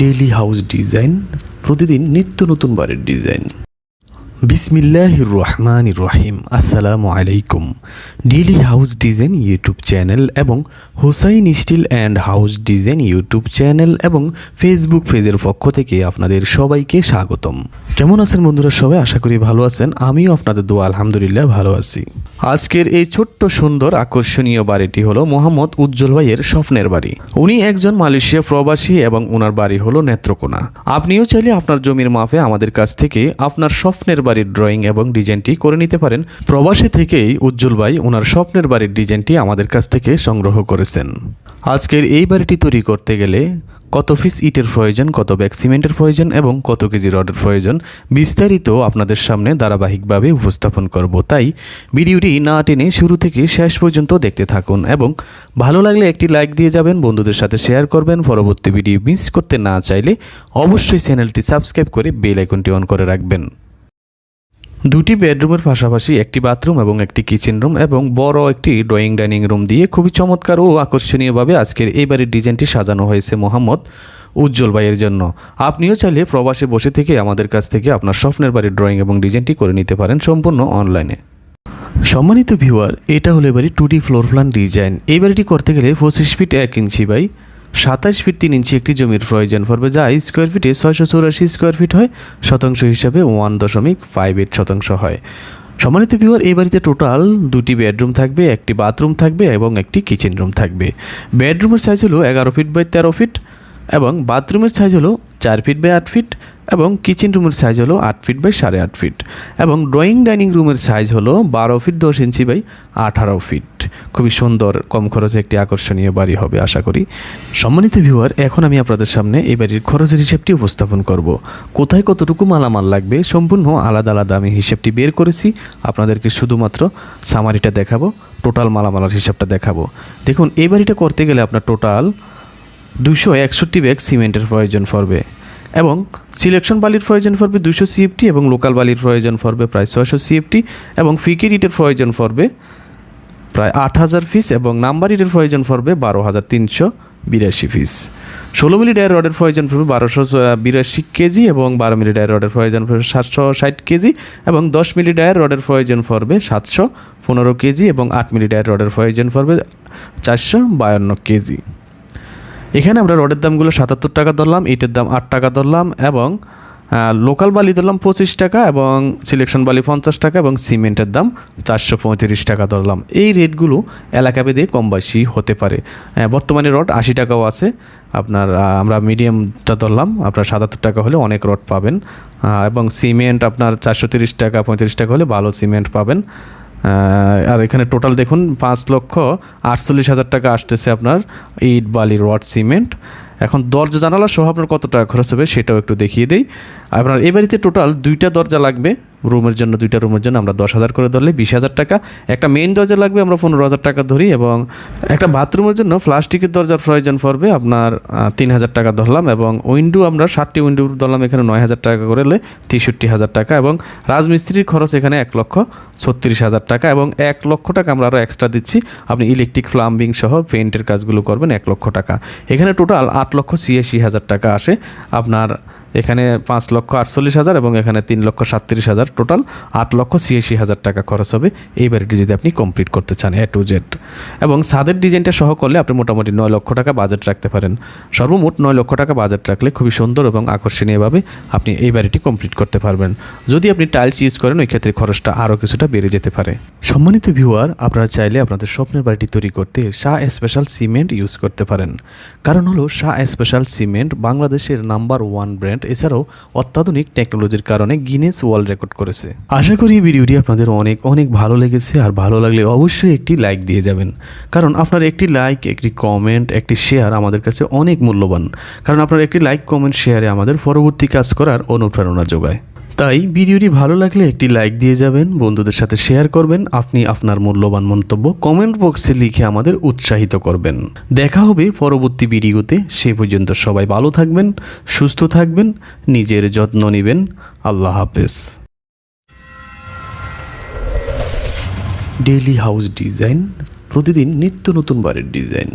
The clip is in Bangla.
ডেইলি হাউস ডিজাইন প্রতিদিন নিত্য নতুন বাড়ির ডিজাইন বিসমিল্লাহ রহমান রহিম আসসালামু আলাইকুম। Daily house design YouTube channel এবং Hussain steel and house design YouTube channel এবং ফেসবুক পেজের পক্ষ থেকে আপনাদের সবাইকে স্বাগতম। কেমন আছেন বন্ধুরা সবাই? আশা করি ভালো আছেন। আমিও আপনাদের দোয়া, আলহামদুলিল্লাহ, ভালো আছি। আজকের এই ছোট্ট সুন্দর আকর্ষণীয় বাড়িটি হলো মোহাম্মদ উজ্জ্বল ভাইয়ের স্বপ্নের বাড়ি। উনি একজন মালয়েশিয়া প্রবাসী এবং ওনার বাড়ি হলো নেত্রকোনা। আপনিও চাইলে আপনার জমির মাফে আমাদের কাছ থেকে আপনার স্বপ্নের বাড়ির ড্রয়িং এবং ডিজাইনটি করে নিতে পারেন। প্রবাসী থেকেই উজ্জ্বল ভাই ওনার স্বপ্নের বাড়ির ডিজাইনটি আমাদের কাছ থেকে সংগ্রহ করেছেন। আজকের এই বাড়িটি তৈরি করতে গেলে কত পিস ইটের প্রয়োজন, কত ব্যাগ সিমেন্টের প্রয়োজন এবং কত কেজি রডের প্রয়োজন বিস্তারিত আপনাদের সামনে ধারাবাহিকভাবে উপস্থাপন করব। তাই ভিডিওটি না টেনে শুরু থেকে শেষ পর্যন্ত দেখতে থাকুন এবং ভালো লাগলে একটি লাইক দিয়ে যাবেন, বন্ধুদের সাথে শেয়ার করবেন, পরবর্তী ভিডিও মিস করতে না চাইলে অবশ্যই চ্যানেলটি সাবস্ক্রাইব করে বেল আইকনটি অন করে রাখবেন। দুটি বেডরুমের পাশাপাশি একটি বাথরুম এবং একটি কিচেন রুম এবং বড় একটি ড্রয়িং ডাইনিং রুম দিয়ে খুবই চমৎকার ও আকর্ষণীয়ভাবে আজকের এই বাড়ির ডিজাইনটি সাজানো হয়েছে মোহাম্মদ উজ্জ্বল ভাইয়ের জন্য। আপনিও চাইলে প্রবাসে বসে থেকে আমাদের কাছ থেকে আপনার স্বপ্নের বাড়ির ড্রয়িং এবং ডিজাইনটি করে নিতে পারেন সম্পূর্ণ অনলাইনে সম্মানিত ভিউয়ার এটা হলো এবারে two D floor plan design এই বাড়িটি করতে গেলে পঁচিশ ফিট এক ইঞ্চি বাই সাতাশ ফিট তিন ইঞ্চি একটি জমির প্রয়োজন পড়বে, যা স্কোয়ার ফিটে ছয়শো চৌরাশি স্কোয়ার ফিট হয়, শতাংশ হিসাবে ওয়ান দশমিক ফাইভ এইট শতাংশ হয়। সম্মানিত ভিউয়ার এই বাড়িতে টোটাল দুটি বেডরুম থাকবে, একটি বাথরুম থাকবে এবং একটি কিচেন রুম থাকবে। বেডরুমের সাইজ হলো এগারো ফিট বাই তেরো ফিট এবং বাথরুমের সাইজ হলো চার ফিট বাই আট ফিট এবং কিচেন রুমের সাইজ হলো আট ফিট বাই সাড়ে আট ফিট এবং ড্রয়িং ডাইনিং রুমের সাইজ হলো বারো ফিট দশ ইঞ্চি বাই আঠারো ফিট খুবই সুন্দর, কম খরচে একটি আকর্ষণীয় বাড়ি হবে আশা করি। সম্মানিত ভিউয়ার এখন আমি আপনাদের সামনে এই বাড়ির খরচের হিসেবটি উপস্থাপন করব। কোথায় কতটুকু মালামাল লাগবে সম্পূর্ণ আলাদা আলাদা আমি হিসেবটি বের করেছি। আপনাদেরকে শুধুমাত্র সামারিটা দেখাবো টোটাল মালামালার হিসাবটা দেখাবো। দেখুন, এই বাড়িটা করতে গেলে আপনার টোটাল দুশো একষট্টি ব্যাগ সিমেন্টের প্রয়োজন পড়বে এবং সিলেকশন বালির প্রয়োজন পড়বে দুশো সিএফটি এবং লোকাল বালির প্রয়োজন পড়বে প্রায় ছয়শো সিএফটি এবং ফিকির ইটের প্রয়োজন পড়বে প্রায় আট হাজার পিস এবং নাম্বার ইটের প্রয়োজন পড়বে বারো হাজার তিনশো বিরাশি পিস ষোলো মিলি ডায়ের রডের প্রয়োজন পড়বে বারোশো বিরাশি কেজি এবং বারো মিলি ডায়ের রডের প্রয়োজন পড়বে সাতশো ষাট কেজি এবং দশ মিলি ডায়ের রডের প্রয়োজন পড়বে সাতশো পনেরো কেজি এবং আট মিলি ডায়ের রডের প্রয়োজন পড়বে চারশো বায়ান্ন কেজি। এখানে আমরা রডের দামগুলো সাতাত্তর টাকা ধরলাম, ইটের দাম আট টাকা ধরলাম এবং লোকাল বালি ধরলাম পঁচিশ টাকা এবং সিলেকশন বালি পঞ্চাশ টাকা এবং সিমেন্টের দাম চারশো পঁয়ত্রিশ টাকা ধরলাম। এই রেটগুলো এলাকা ভেদে কম বেশি হতে পারে। বর্তমানে রড আশি টাকাও আছে। আপনার আমরা মিডিয়ামটা ধরলাম, আপনার সাতাত্তর টাকা হলে অনেক রড পাবেন। এবং সিমেন্ট আপনার চারশো তিরিশ টাকা, পঁয়ত্রিশ টাকা হলে ভালো সিমেন্ট পাবেন। আর এখানে টোটাল দেখুন, পাঁচ লক্ষ আটচল্লিশ হাজার টাকা আসতেছে আপনার ইট, বালি, রড, সিমেন্ট। এখন দরজা জানালা সহ আপনার কত টাকা খরচ হবে সেটাও একটু দেখিয়ে দিই। আপনার এ বাড়িতে টোটাল দুইটা দরজা লাগবে। রুমের জন্য, দুইটা রুমের জন্য আমরা দশ হাজার করে ধরলে বিশ হাজার টাকা। একটা মেইন দরজা লাগবে, আমরা পনেরো হাজার টাকা ধরি এবং একটা বাথরুমের জন্য প্লাস্টিকের দরজার প্রয়োজন পড়বে, আপনার তিন হাজার টাকা ধরলাম এবং উইন্ডো আমরা ষাটটি উইন্ডো ধরলাম, এখানে নয় হাজার টাকা করে তেষট্টি হাজার টাকা এবং রাজমিস্ত্রির খরচ এখানে এক লক্ষ ছত্রিশ হাজার টাকা এবং এক লক্ষ টাকা আমরা আরও এক্সট্রা দিচ্ছি। আপনি ইলেকট্রিক প্লাম্বিং সহ পেন্টের কাজগুলো করবেন এক লক্ষ টাকা। এখানে টোটাল আট লক্ষ ছিয়াশি হাজার টাকা আসে। আপনার এখানে পাঁচ লক্ষ আটচল্লিশ হাজার এবং এখানে তিন লক্ষ সাতত্রিশ হাজার টোটাল আট লক্ষ ছিয়াশি হাজার টাকা খরচ হবে। এই বাড়িটি যদি আপনি কমপ্লিট করতে চান এ টু জেড এবং ছাদের ডিজাইনটা সহ করলে আপনি মোটামুটি নয় লক্ষ টাকা বাজেট রাখতে পারেন। সর্বমোট নয় লক্ষ টাকা বাজেট রাখলে খুবই সুন্দর এবং আকর্ষণীয়ভাবে আপনি এই বাড়িটি কমপ্লিট করতে পারবেন। যদি আপনি টাইলস ইউজ করেন, ওই ক্ষেত্রে খরচটা আরও কিছুটা বেড়ে যেতে পারে। সম্মানিত ভিউয়ার আপনারা চাইলে আপনাদের স্বপ্নের বাড়িটি তৈরি করতে শাহ স্পেশাল সিমেন্ট ইউজ করতে পারেন। কারণ হলো শাহ স্পেশাল সিমেন্ট বাংলাদেশের নাম্বার ওয়ান ব্র্যান্ড এছাড়াও অত্যাধুনিক টেকনোলজির কারণে গিনেস ওয়ার্ল্ড রেকর্ড করেছে। আশা করি এই ভিডিওটি আপনাদের অনেক অনেক ভালো লেগেছে, আর ভালো লাগলে অবশ্যই একটি লাইক দিয়ে যাবেন। কারণ আপনার একটি লাইক একটি কমেন্ট একটি শেয়ার আমাদের কাছে অনেক মূল্যবান। কারণ আপনার একটি লাইক কমেন্ট শেয়ারে আমাদের পরবর্তী কাজ করার অনুপ্রেরণা যোগায়। তাই ভিডিওটি ভালো লাগলে একটি লাইক দিয়ে যাবেন, বন্ধুদের সাথে শেয়ার করবেন, আপনি আপনার মূল্যবান মন্তব্য কমেন্ট বক্সে লিখে আমাদের উৎসাহিত করবেন। দেখা হবে পরবর্তী ভিডিওতে, সে পর্যন্ত সবাই ভালো থাকবেন, সুস্থ থাকবেন, নিজের যত্ন নেবেন। আল্লাহ হাফেজ। ডেইলি হাউস ডিজাইন প্রতিদিন নিত্য নতুন বাড়ির ডিজাইন।